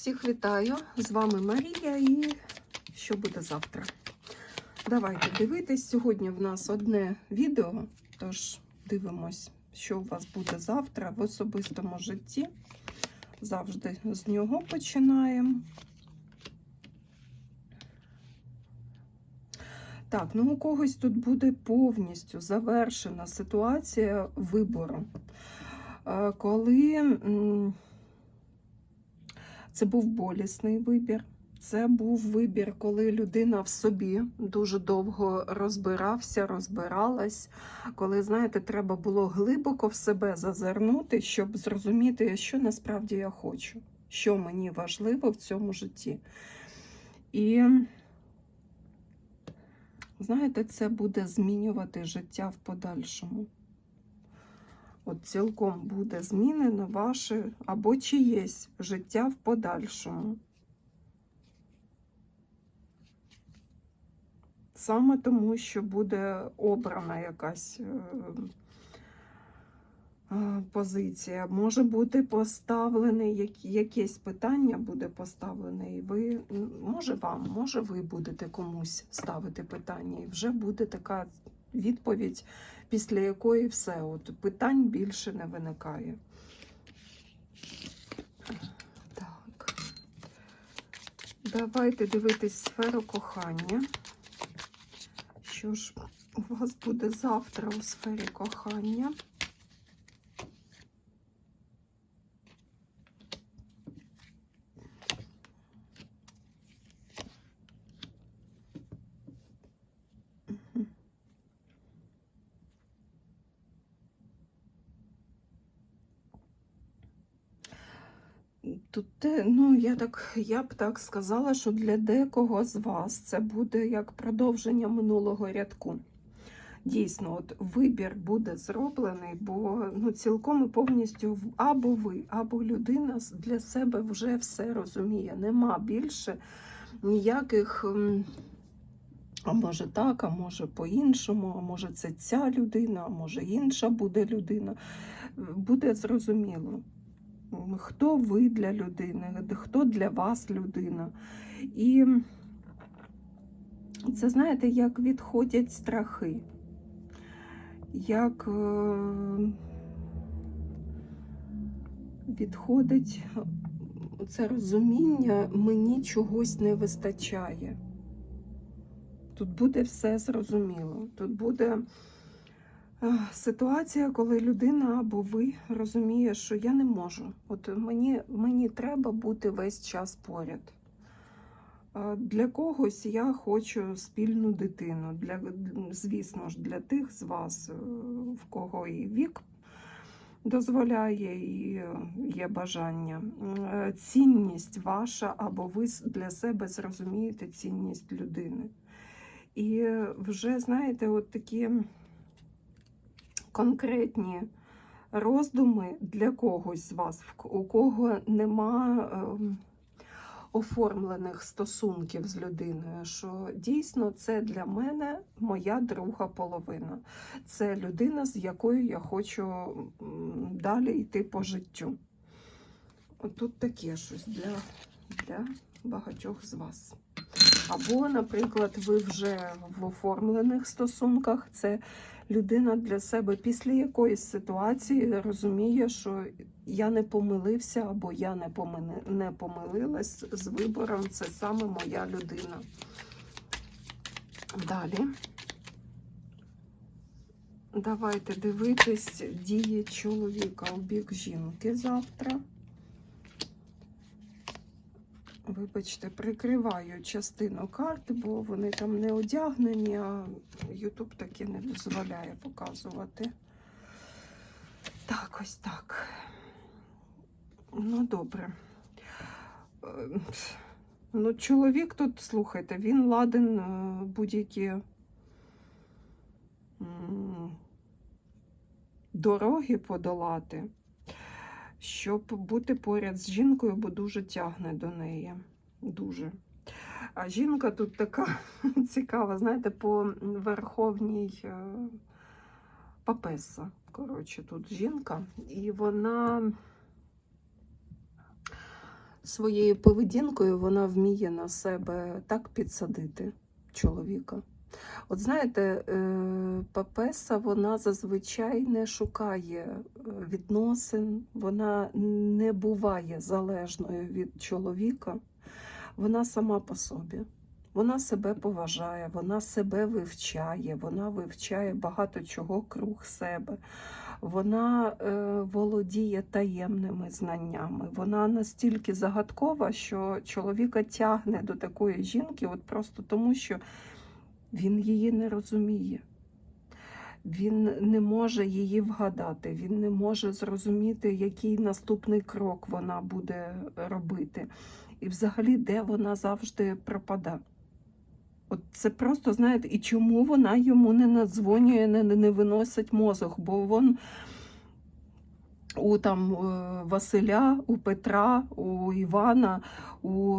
Всіх вітаю! З вами Марія і що буде завтра? Давайте дивитись. Сьогодні в нас одне відео, тож дивимось, що у вас буде завтра в особистому житті. Завжди з нього починаємо. Так, ну у когось тут буде повністю завершена ситуація вибору. Е, Коли це був болісний вибір. Це був вибір, коли людина в собі дуже довго розбирався, розбиралась. Коли, знаєте, треба було глибоко в себе зазирнути, щоб зрозуміти, що насправді я хочу, що мені важливо в цьому житті. І, знаєте, це буде змінювати життя в подальшому. От цілком буде змінено ваше або чиєсь життя в подальшому. Саме тому, що буде обрана якась е, е, позиція. Може бути поставлене якесь питання буде поставлене, і ви, може вам, може ви будете комусь ставити питання, і вже буде така відповідь, після якої все, от питань більше не виникає. Так. Давайте дивитись сферу кохання. Що ж у вас буде завтра у сфері кохання? Тут, ну, я так, я б так сказала, що для декого з вас це буде як продовження минулого рядку. Дійсно, от вибір буде зроблений, бо ну, цілком і повністю або ви, або людина для себе вже все розуміє. Нема більше ніяких, а може так, а може по-іншому, а може це ця людина, а може інша буде людина. Буде зрозуміло хто ви для людини, хто для вас людина. І це, знаєте, як відходять страхи, як е, відходить це розуміння, мені чогось не вистачає. Тут буде все зрозуміло. Тут буде ситуація, коли людина або ви розуміє, що я не можу. От мені, мені треба бути весь час поряд. Для когось я хочу спільну дитину. Для, звісно ж, для тих з вас, е, в кого і вік дозволяє, і є бажання. Е, Цінність ваша, або ви для себе зрозумієте цінність людини. І вже, знаєте, от такі конкретні роздуми для когось з вас, у кого нема ем, оформлених стосунків з людиною, що дійсно це для мене моя друга половина. Це людина, з якою я хочу далі йти по життю. Тут таке щось для, для багатьох з вас. Або, наприклад, ви вже в оформлених стосунках, це людина для себе після якоїсь ситуації розуміє, що я не помилився або я не, помини- не помилилась з вибором, це саме моя людина. Далі. Давайте дивитись дії чоловіка у бік жінки завтра. Вибачте, прикриваю частину карти, бо вони там не одягнені, а Ютуб таки не дозволяє показувати. Так, ось так. Ну, добре. Е, Ну, чоловік тут, слухайте, він ладен е, будь-які дороги подолати, щоб бути поряд з жінкою, бо дуже тягне до неї. Дуже. А жінка тут така цікава, знаєте, по верховній е, папеса. Коротше, тут жінка, і вона своєю поведінкою вона вміє на себе так підсадити чоловіка. От знаєте, е, Папеса вона зазвичай не шукає е, відносин, вона не буває залежною від чоловіка, вона сама по собі. Вона себе поважає, вона себе вивчає, вона вивчає багато чого круг себе. Вона е, володіє таємними знаннями. Вона настільки загадкова, що чоловіка тягне до такої жінки, от просто тому, що він її не розуміє. Він не може її вгадати, він не може зрозуміти, який наступний крок вона буде робити. І взагалі, де вона завжди пропаде. От це просто, знаєте, і чому вона йому не надзвонює, не, не виносить мозок, бо він у там е, Василя, у Петра, у Івана, у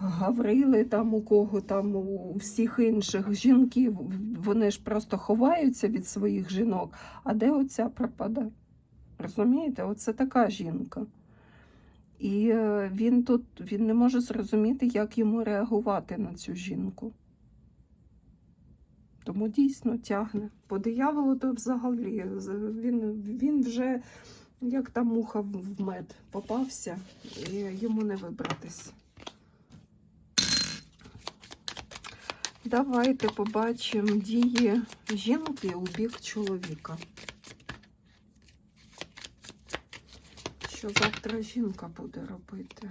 Гаврили, там у кого там, у всіх інших жінків, вони ж просто ховаються від своїх жінок. А де оця пропада? Розумієте, оце така жінка. І е, він тут він не може зрозуміти, як йому реагувати на цю жінку. Тому дійсно тягне. По дияволу то взагалі він, він вже як там муха в мед попався, і йому не вибратись. Давайте побачимо дії жінки у бік чоловіка. Що завтра жінка буде робити?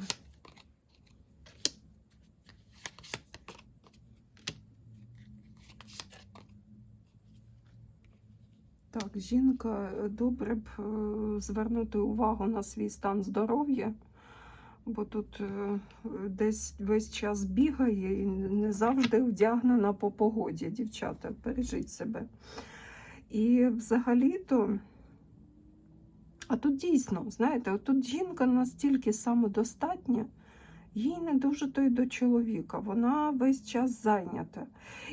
Так, жінка е, добре б е, звернути увагу на свій стан здоров'я, бо тут е, десь весь час бігає і не завжди вдягнена по погоді, дівчата, бережіть себе. І взагалі-то, а тут дійсно, знаєте, тут жінка настільки самодостатня, їй не дуже то й до чоловіка, вона весь час зайнята.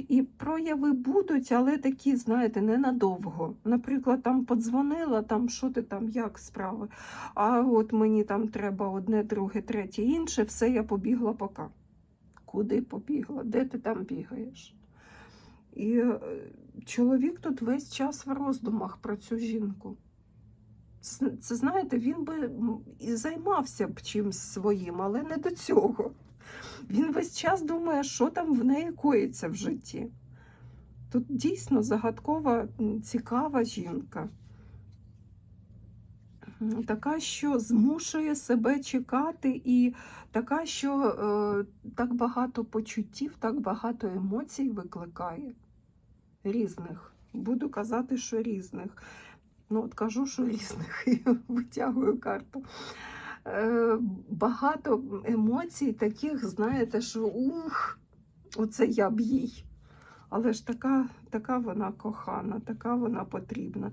І прояви будуть, але такі, знаєте, ненадовго. Наприклад, там подзвонила, там що ти там, як справи. А от мені там треба одне, друге, третє, інше, все я побігла пока. Куди побігла? Де ти там бігаєш? І е, чоловік тут весь час в роздумах про цю жінку. Це, знаєте, він би і займався б чимсь своїм, але не до цього. Він весь час думає, що там в неї коїться в житті. Тут дійсно загадкова, цікава жінка. Така, що змушує себе чекати, і така, що е, так багато почуттів, так багато емоцій викликає. Різних. Буду казати, що різних. Ну, от кажу, що різних, і витягую карту. Е, багато емоцій таких, знаєте, що ух, оце я б їй. Але ж така, така вона кохана, така вона потрібна.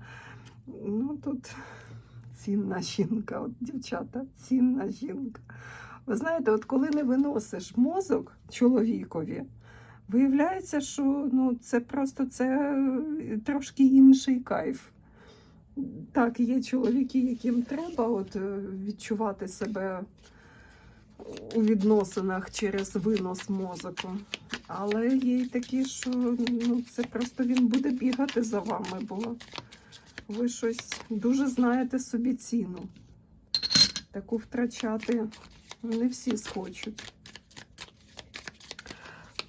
Ну тут цінна жінка, от дівчата, цінна жінка. Ви знаєте, от коли не виносиш мозок чоловікові, виявляється, що ну, це просто це е, трошки інший кайф. Так, є чоловіки, яким треба от, е, відчувати себе у відносинах через винос мозоку. Але є й такі, що ну, це просто він буде бігати за вами, бо ви щось дуже знаєте собі ціну. Таку втрачати не всі схочуть.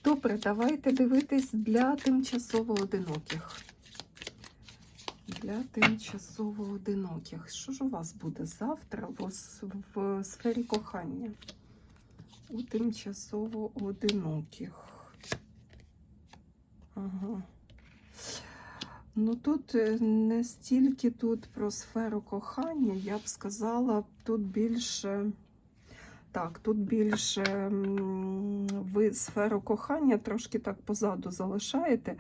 Добре, давайте дивитись для тимчасово одиноких. Для тимчасово одиноких. Що ж у вас буде завтра в, сфері кохання? У тимчасово одиноких. Ага. Ну тут е, не стільки тут про сферу кохання, я б сказала, тут більше. Так, тут більше ви сферу кохання трошки так позаду залишаєте.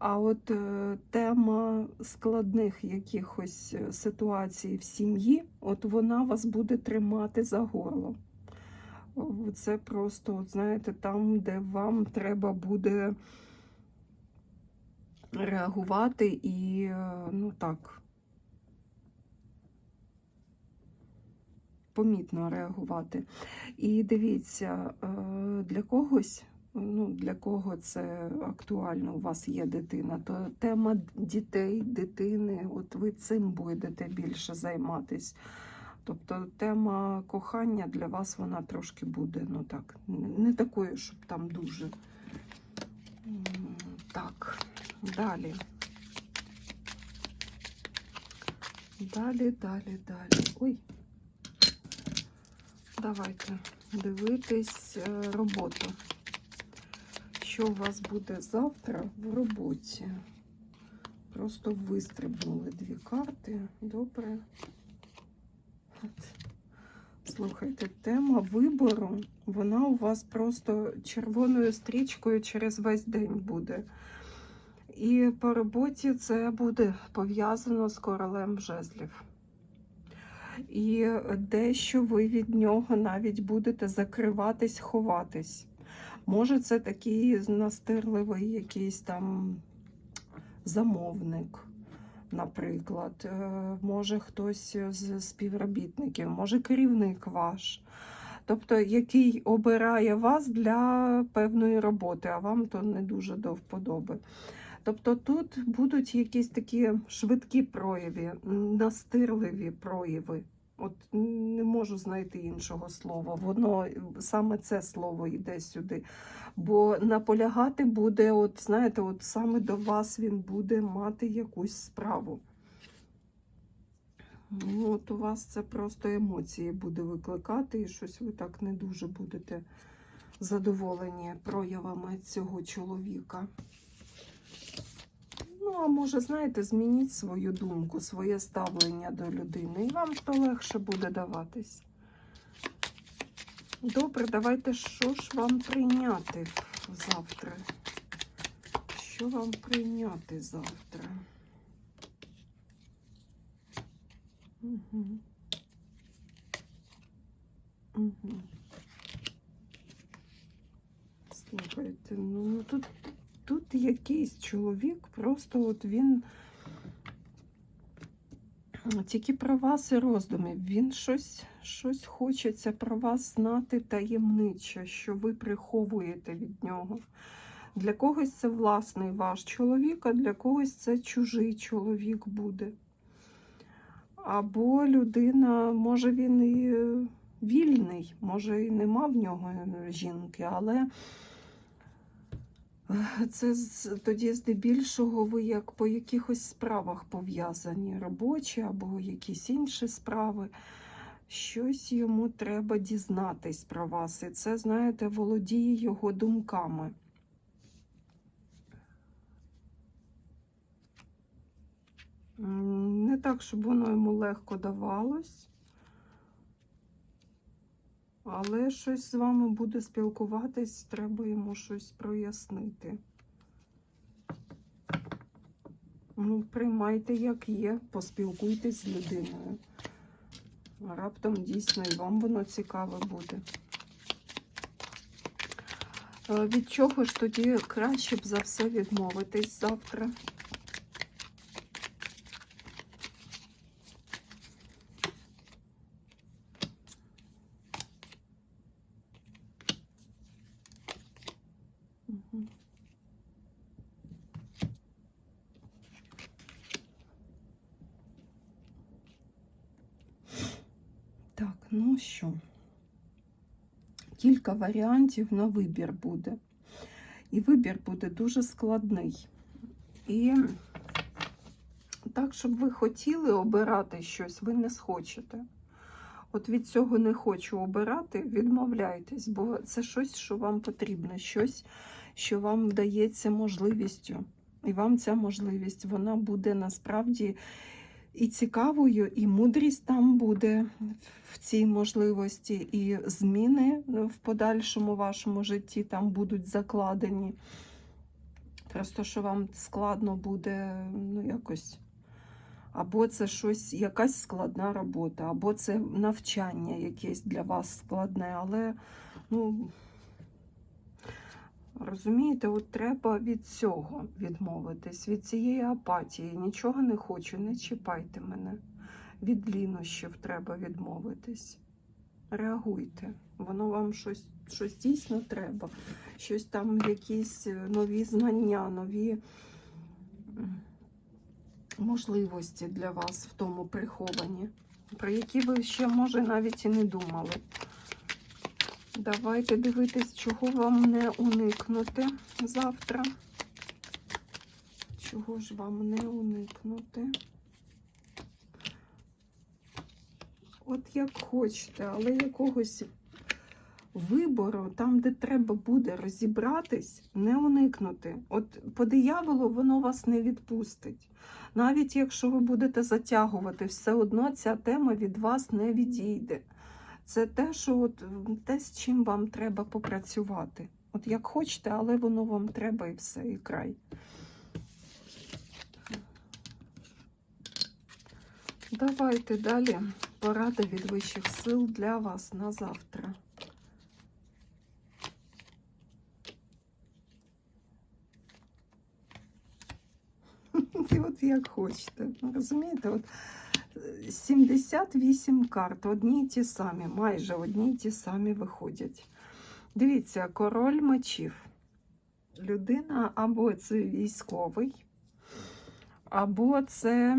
А от е, тема складних якихось е, ситуацій в сім'ї, от вона вас буде тримати за горло. Це просто, от знаєте, там, де вам треба буде реагувати і, е, ну так, помітно реагувати. І дивіться, для когось, ну для кого це актуально, у вас є дитина, то тема дітей, дитини, от ви цим будете більше займатись. Тобто тема кохання для вас вона трошки буде, ну так, не такою, щоб там дуже. Так, далі. Далі, далі, далі. Ой. Давайте дивитись е, роботу. Що у вас буде завтра в роботі? Просто вистрибнули дві карти. Добре. Слухайте, тема вибору, вона у вас просто червоною стрічкою через весь день буде. І по роботі це буде пов'язано з королем жезлів. І дещо ви від нього навіть будете закриватись, ховатись. Може, це такий настирливий якийсь там замовник, наприклад. Е, Може хтось з співробітників, може керівник ваш. Тобто, який обирає вас для певної роботи, а вам то не дуже до вподоби. Тобто тут будуть якісь такі швидкі прояви, настирливі прояви. От не можу знайти іншого слова. Воно саме це слово йде сюди. Бо наполягати буде, от знаєте, от саме до вас він буде мати якусь справу. Ну, От у вас це просто емоції буде викликати, і щось ви так не дуже будете задоволені проявами цього чоловіка. А може, знаєте, змініть свою думку, своє ставлення до людини, і вам то легше буде даватись. Добре, давайте що ж вам прийняти завтра? Що вам прийняти завтра? Угу. Угу. Слухайте, ну тут тут якийсь чоловік, просто от він тільки про вас і роздумів. Він щось щось хочеться про вас знати таємниче, що ви приховуєте від нього. Для когось це власний ваш чоловік, а для когось це чужий чоловік буде. Або людина, може, він і вільний, може, і нема в нього жінки, але. Це тоді здебільшого ви як по якихось справах пов'язані, робочі або якісь інші справи. Щось йому треба дізнатись про вас. І це, знаєте, володіє його думками. Не так, щоб воно йому легко давалось. Але щось з вами буде спілкуватись, треба йому щось прояснити. Ну, приймайте, як є, поспілкуйтесь з людиною. Раптом дійсно і вам воно цікаве буде. Е, Від чого ж тоді краще б за все відмовитись завтра? Мгм. Так, ну що, кілька варіантів на вибір буде. І вибір буде дуже складний. І так, щоб ви хотіли обирати щось, ви не схочете. От від цього не хочу обирати, відмовляйтесь, бо це щось, що вам потрібно, щось, що вам вдається можливістю. І вам ця можливість вона буде насправді і цікавою, і мудрість там буде в цій можливості, і зміни в подальшому вашому житті там будуть закладені. Просто що вам складно буде, ну, якось. Або це щось, якась складна робота, або це навчання якесь для вас складне, але, ну, розумієте, от треба від цього відмовитись, від цієї апатії. Нічого не хочу, не чіпайте мене. Від лінощів треба відмовитись. реагуйте. Воно вам щось, щось дійсно треба. Щось там, якісь нові знання, нові можливості для вас в тому приховані, про які ви ще, може, навіть і не думали. Давайте дивитись, чого вам не уникнути завтра. Чого ж вам не уникнути? От як хочете, але якогось вибору, там, де треба буде розібратись, не уникнути. От по дияволу воно вас не відпустить. Навіть якщо ви будете затягувати, все одно ця тема від вас не відійде. Це те, що от, те, з чим вам треба попрацювати. От як хочете, але воно вам треба і все, і край. Давайте далі порада від вищих сил для вас на завтра. І от як хочете. Розумієте, от 78 карт, одні й ті самі, майже одні й ті самі виходять. Дивіться, король мечів. Людина або це військовий, або це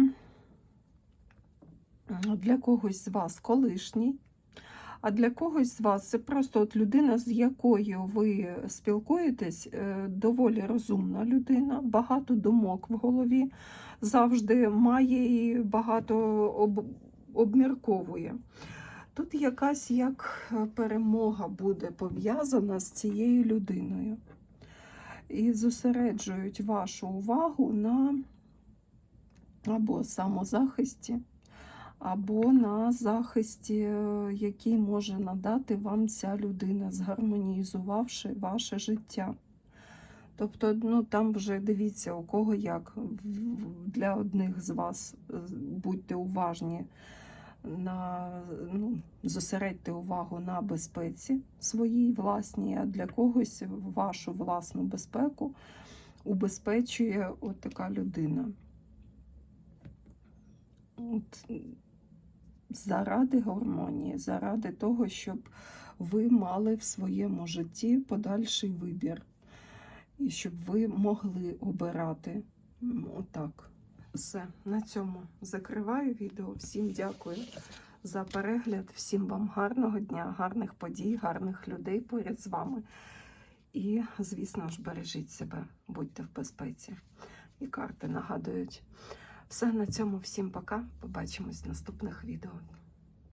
для когось з вас колишній, а для когось з вас це просто от людина, з якою ви спілкуєтесь, е, доволі розумна людина, багато думок в голові, завжди має і багато об, обмірковує. Тут якась як е, перемога буде пов'язана з цією людиною. І зосереджують вашу увагу на або самозахисті, або на захисті, е, який може надати вам ця людина, згармонізувавши ваше життя. Тобто, ну там вже дивіться, у кого як. Для одних з вас е, будьте уважні на ну, зосередьте увагу на безпеці своїй власній, а для когось вашу власну безпеку убезпечує от така людина. От, заради гармонії, заради того, щоб ви мали в своєму житті подальший вибір, і щоб ви могли обирати отак. Все, на цьому закриваю відео. Всім дякую за перегляд. Всім вам гарного дня, гарних подій, гарних людей поряд з вами. І, звісно ж, бережіть себе, будьте в безпеці. І карти нагадують. Все на цьому. Всім пока. Побачимось в наступних відео.